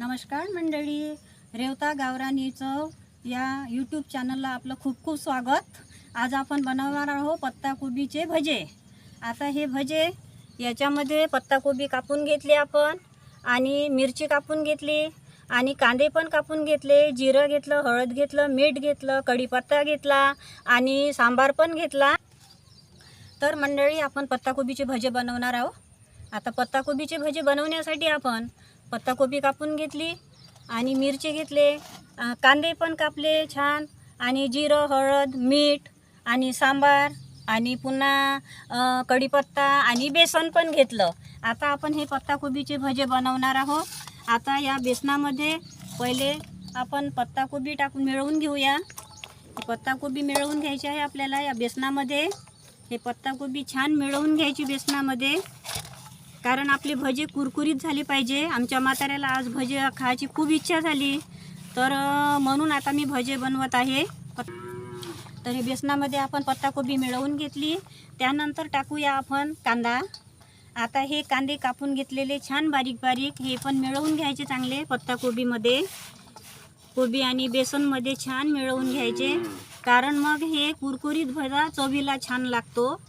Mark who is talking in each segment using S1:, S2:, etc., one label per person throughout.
S1: नमस्कार मंडळी रेवता गावरानी चव या यूट्यूब चॅनलला आपलं खूप खूप स्वागत. आज आपण बनवणार आहोत पत्ताकोबीचे भजे. आता हे भजे याच्यामध्ये पत्ताकोबी कापून घेतली आपण आणि मिरची कापून घेतली आणि कांदे पण कापून घेतले जिरं घेतलं हळद घेतलं मीठ घेतलं कढीपत्ता घेतला आणि सांबार पण घेतला. तर मंडळी आपण पत्ताकोबीचे भजे बनवणार आहोत. आता पत्ताकोबीचे भजे बनवण्यासाठी आपण पत्ताकोबी कापून घेतली आणि मिरची घेतले. कांदे पण कापले छान. आणि जिरं हळद मीठ आणि सांबार आणि पुन्हा कढीपत्ता आणि बेसन पण घेतलं. आता आपण हे पत्ताकोबीचे भजे बनवणार आहोत. आता या बेसनामध्ये पहिले आपण पत्ताकोबी टाकून मिळवून घेऊया. पत्ताकोबी मिळवून घ्यायची आहे आपल्याला या बेसनामध्ये. हे पत्ताकोबी छान मिळवून घ्यायची बेसनामध्ये. कारण आपली भजी कुरकुरीत झाली पाहिजे. आमच्या म्हाताऱ्याला आज भजे खायची खूप इच्छा झाली. तर म्हणून आता मी भजे बनवत आहे. तर हे बेसनामध्ये आपण पत्ताकोबी मिळवून घेतली. त्यानंतर टाकूया आपण कांदा. आता हे कांदे कापून घेतलेले छान बारीक बारीक. हे पण मिळवून घ्यायचे चांगले पत्ताकोबीमध्ये. कोबी आणि बेसनमध्ये छान मिळवून घ्यायचे. कारण मग हे कुरकुरीत भजा चवीला छान लागतो.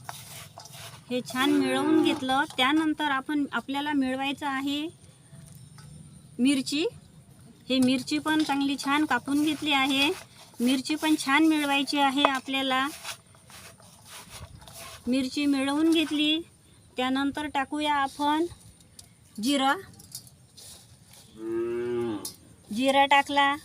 S1: हे छान मिळवून घेतलं. त्यानंतर आपण आपल्याला मिळवायचं आहे मिरची. हे मिरची पण चांगली छान कापून घेतली आहे. मिरची पण छान मिळवायची आहे आपल्याला. मिरची मिळवून घेतली. त्यानंतर टाकूया आपण जिरा. जिरा टाकला.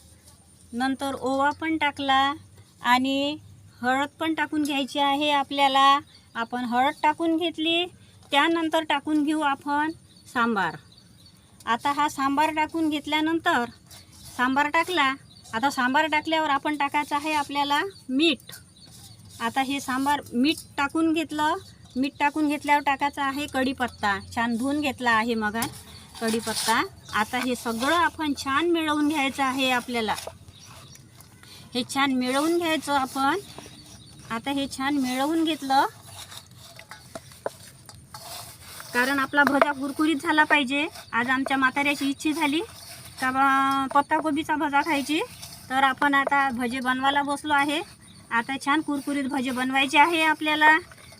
S1: नंतर ओवा पण टाकला. आणि हळद पण टाकून घ्यायची आहे आपल्याला. आपण हळद टाकून घेतली त्यानंतर टाकून घेऊ आपण सांबार. आता हा सांबार टाकून घेतल्यानंतर सांबार टाकला आता सांबार टाकल्यावर आपण टाकायचं आहे आपल्याला मीठ. आता हे सांबार मीठ टाकून घेतलं मीठ टाकून घेतल्यावर टाकायचं आहे कढीपत्ता. छान धुवून घेतला आहे मग कढीपत्ता. आता हे सगळं आपण छान मिळवून घ्यायचं आहे आपल्याला. हे छान मिळवून घ्यायचं आपण. आता हे छान मिळवून घेतलं. कारण आपला भजा कुरकुरीत झाला पाहिजे. आज आमच्या म्हाताऱ्याची इच्छा झाली. का बा पत्ताकोबीचा भजा खायची. तर आपण आता भजे बनवायला बसलो आहे. आता छान कुरकुरीत भजे बनवायचे आहे आपल्याला.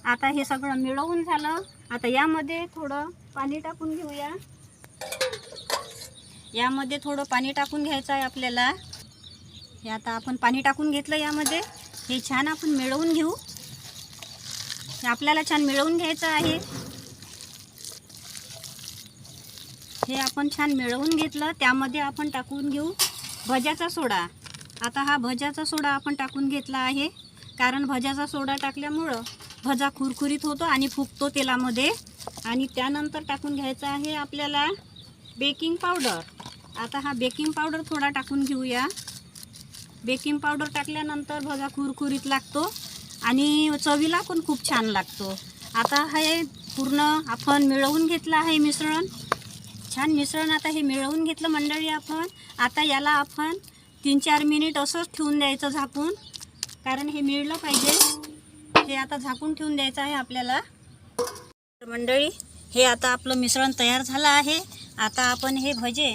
S1: आता हे सगळं मिळवून झालं. आता यामध्ये थोडं पाणी टाकून घेऊया. यामध्ये थोडं पाणी टाकून घ्यायचं आहे आपल्याला. हे आता आपण पाणी टाकून घेतलं यामध्ये. हे छान आपण मिळवून घेऊ. हे आपल्याला छान मिळवून घ्यायचं आहे. हे आपण छान मिळवून घेतलं त्यामध्ये आपण टाकून घेऊ भज्याचा सोडा. आता हा भज्याचा सोडा आपण टाकून घेतला आहे. कारण भज्याचा सोडा टाकल्यामुळं भजा खुरखुरीत होतो आणि फुगतो तेलामध्ये. आणि त्यानंतर टाकून घ्यायचा आहे आपल्याला बेकिंग पावडर. आता हा बेकिंग पावडर थोडा टाकून घेऊया. बेकिंग पावडर टाकल्यानंतर भजा खुरखुरीत लागतो आणि चवीला पण खूप छान लागतो. आता हे पूर्ण आपण मिळवून घेतलं आहे मिश्रण. छान मिश्रण आता हे मिळवून घेतलं मंडळी आपण. आता याला आपण तीन चार मिनिट असंच ठेवून द्यायचं झाकून. कारण हे मिळलं पाहिजे. हे आता झाकून ठेवून द्यायचं आहे आपल्याला. मंडळी हे आता आपलं मिश्रण तयार झालं आहे. आता आपण हे भजे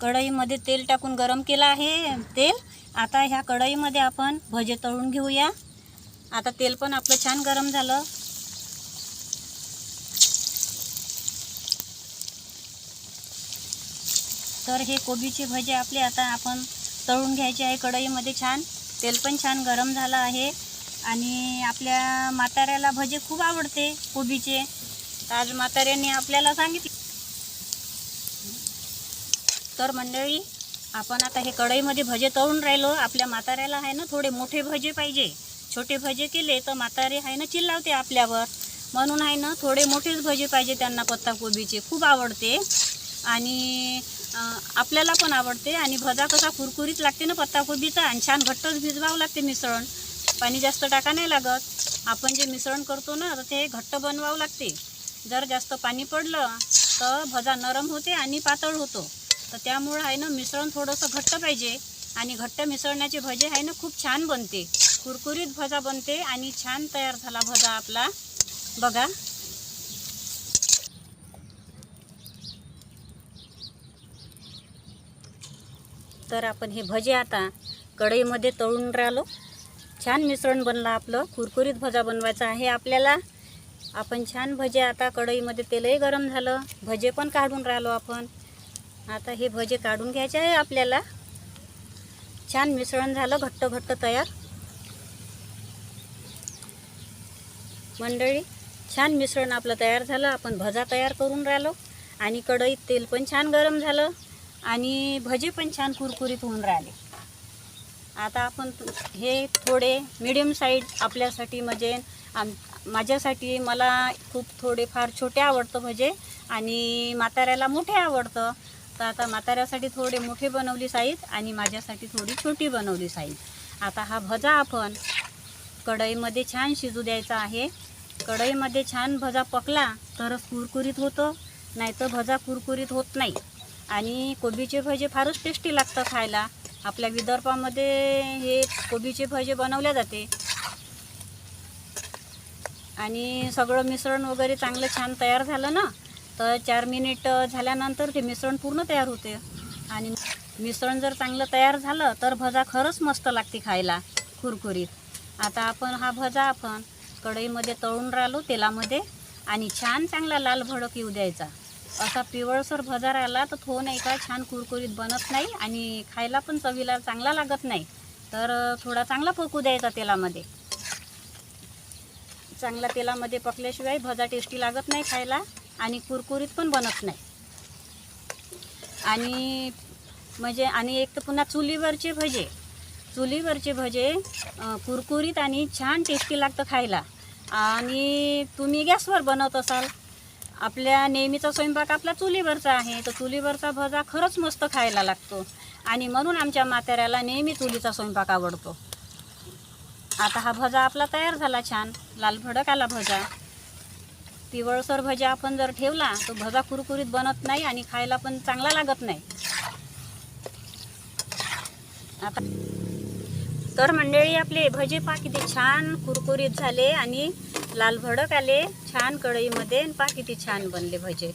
S1: कढईमध्ये तेल टाकून गरम केलं आहे तेल. आता ह्या कढईमध्ये आपण भजे तळून घेऊया. आता तेल पण आपलं छान गरम झालं. तर हे कोबीचे भजे आपले आता आपण तळून घ्यायचे आहे. कढईमध्ये छान. तेल पण छान गरम झालं आहे. आणि आपल्या म्हाताऱ्याला भजे खूप आवडते कोबीचे. आज म्हाताऱ्याने आपल्याला सांगितले. तर मंडळी आपण आता हे कढईमध्ये भजे तळून राहिलो. आपल्या म्हाताऱ्याला आहे ना थोडे मोठे भजे पाहिजे. छोटे भजे केले तर म्हातारे आहे ना चिल्लावते आपल्यावर. म्हणून आहे ना थोडे मोठेच भजे पाहिजे त्यांना पत्ताकोबीचे खूप आवडते. आणि आपल्याला पण आवडते आणि भजा कसा कुरकुरीत लागते ना पत्ताकोबीचा आणि छान घट्टच भिजवावं लागते मिसळण पाणी जास्त टाका नाही लागत. आपण जे मिसळण करतो ना तर ते घट्ट बनवावं लागते. जर जास्त पाणी पडलं तर भजा नरम होते आणि पातळ होतो. तर त्यामुळं आहे ना मिसळण थोडंसं घट्ट पाहिजे. आणि घट्ट मिसळण्याचे भजे आहे ना खूप छान बनते. कुरकुरीत भजा बनते आणि छान तयार झाला भजा आपला. बघा. तर आपण हे भजे आता कढईमध्ये तळून राहिलो. छान मिश्रण बनलं आपलं. कुरकुरीत भजा बनवायचा आहे आपल्याला. आपण छान भजे आता कढईमध्ये तेलही गरम झालं. भजे पण काढून राहिलो आपण. आता हे भजे काढून घ्यायचे आहे आपल्याला. छान मिश्रण झालं घट्ट घट्ट तयार. मंडळी छान मिश्रण आपलं तयार झालं. आपण भजा तयार करून राहिलो. आणि कढईत तेल पण छान गरम झालं. आणि भजे पण छान कुरकुरीत होऊन राहिले. आता आपण हे थोडे मिडियम साईज आपल्यासाठी म्हणजे आम माझ्यासाठी मला खूप थोडे फार छोटे आवडतं भजे आणि म्हाताऱ्याला मोठे आवडतं. तर आता म्हाताऱ्यासाठी थोडे मोठे बनवली साईज आणि माझ्यासाठी थोडी छोटी बनवली साईज आता हा भजा आपण कढईमध्ये छान शिजू द्यायचा आहे. कढईमध्ये छान भजा पकला तरच कुरकुरीत होतं नाहीतर भजा कुरकुरीत होत नाही. आणि कोबीचे भजे फारच टेस्टी लागतं खायला. आपल्या विदर्भामध्ये हे कोबीचे भजे बनवले जाते. आणि सगळं मिश्रण वगैरे चांगलं छान तयार झालं ना तर चार मिनिट झाल्यानंतर ते मिश्रण पूर्ण तयार होते. आणि मिश्रण जर चांगलं तयार झालं तर भजा खरंच मस्त लागते खायला कुरकुरीत. आता आपण हा भजा आपण कढईमध्ये तळून राहिलो तेलामध्ये आणि छान चांगला लाल भडक येऊ द्यायचा. असा पिवळसर भजार आला तर तो नाही का छान कुरकुरीत बनत नाही आणि खायला पण चवीला चांगला लागत नाही. तर थोडा चांगला पकू द्यायचा तेलामध्ये. चांगला तेलामध्ये पकल्याशिवाय भजा टेस्टी लागत नाही खायला आणि कुरकुरीत पण बनत नाही. आणि म्हणजे आणि एक तर पुन्हा चुलीवरचे भजे. चुलीवरचे भजे कुरकुरीत आणि छान टेस्टी लागतं खायला. आणि तुम्ही गॅसवर बनवत असाल आपल्या नेहमीचा स्वयंपाक आपला चुलीवरचा आहे तर चुलीवरचा भजा खरंच मस्त खायला लागतो. आणि म्हणून आमच्या म्हाताऱ्याला नेहमी चुलीचा स्वयंपाक आवडतो. आता हा भजा आपला तयार झाला छान. लाल भडक आला भजा. पिवळसर भजा आपण जर ठेवला तो भजा कुरकुरीत बनत नाही आणि खायला पण चांगला लागत नाही. आता तर मंडळी आपले भजे पाक किती छान कुरकुरीत झाले आणि लाल भडक आले छान कढईमध्ये आणि पा किती छान बनले भजे.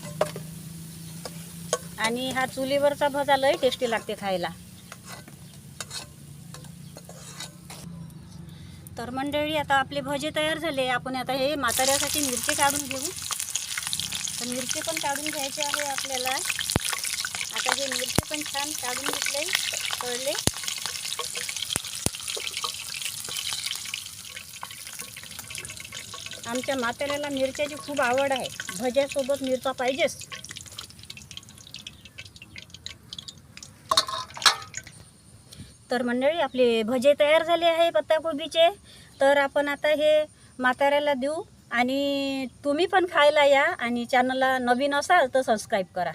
S1: आणि हा चुलीवरचा भजा लय टेस्टी लागते खायला. तर मंडळी आता आपले भजे तयार झाले. आपण आता हे म्हाताऱ्यासाठी मिरची काढून घेऊ. तर मिरची पण काढून घ्यायची आहे आपल्याला. आता हे मिरची पण छान काढून घेतले तळले. आमच्या म्हाताऱ्याला मिरच्याची खूप आवड आहे. भज्यासोबत मिरचा पाहिजेच. तर मंडळी आपले भजे तयार झाले आहे पत्ताकोबीचे. तर आपण आता हे म्हाताऱ्याला देऊ आणि तुम्ही पण खायला या आणि चॅनलला नवीन असाल तर सबस्क्राईब करा.